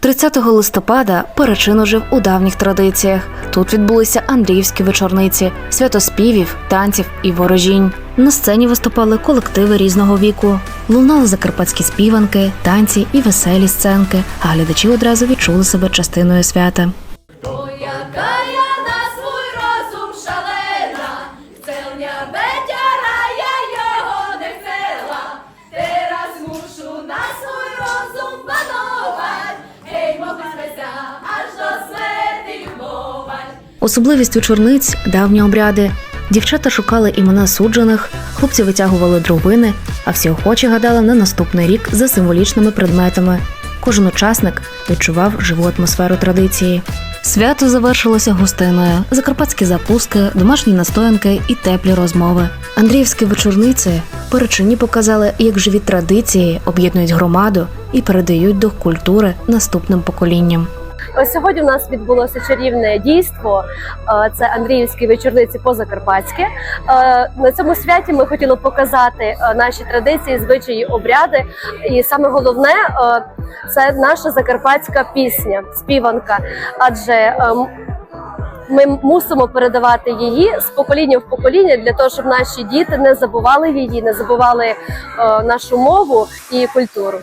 30 листопада перечин жив у давніх традиціях. Тут відбулися Андріївські вечорниці, святоспівів, танців і ворожінь. На сцені виступали колективи різного віку. Лунали закарпатські співанки, танці і веселі сценки, а глядачі одразу відчули себе частиною свята. Любовать. Особливість вечорниць давні обряди. Дівчата шукали імена суджених, хлопці витягували дровини, а всі охочі гадали на наступний рік за символічними предметами. Кожен учасник відчував живу атмосферу традиції. Свято завершилося гостиною, закарпатські закуски, домашні настоянки і теплі розмови. Андріївські вечорниці перечині показали, як живі традиції об'єднують громаду і передають дух культури наступним поколінням. Ось сьогодні у нас відбулося чарівне дійство. Е, Це Андріївські вечорниці позакарпатське. Е, На цьому святі ми хотіли показати е, наші традиції, звичаї, обряди. І саме головне е, це наша закарпатська пісня, співанка. Адже ем, ми мусимо передавати її з покоління в покоління для того, щоб наші діти не забували її, не забували е, нашу мову і культуру.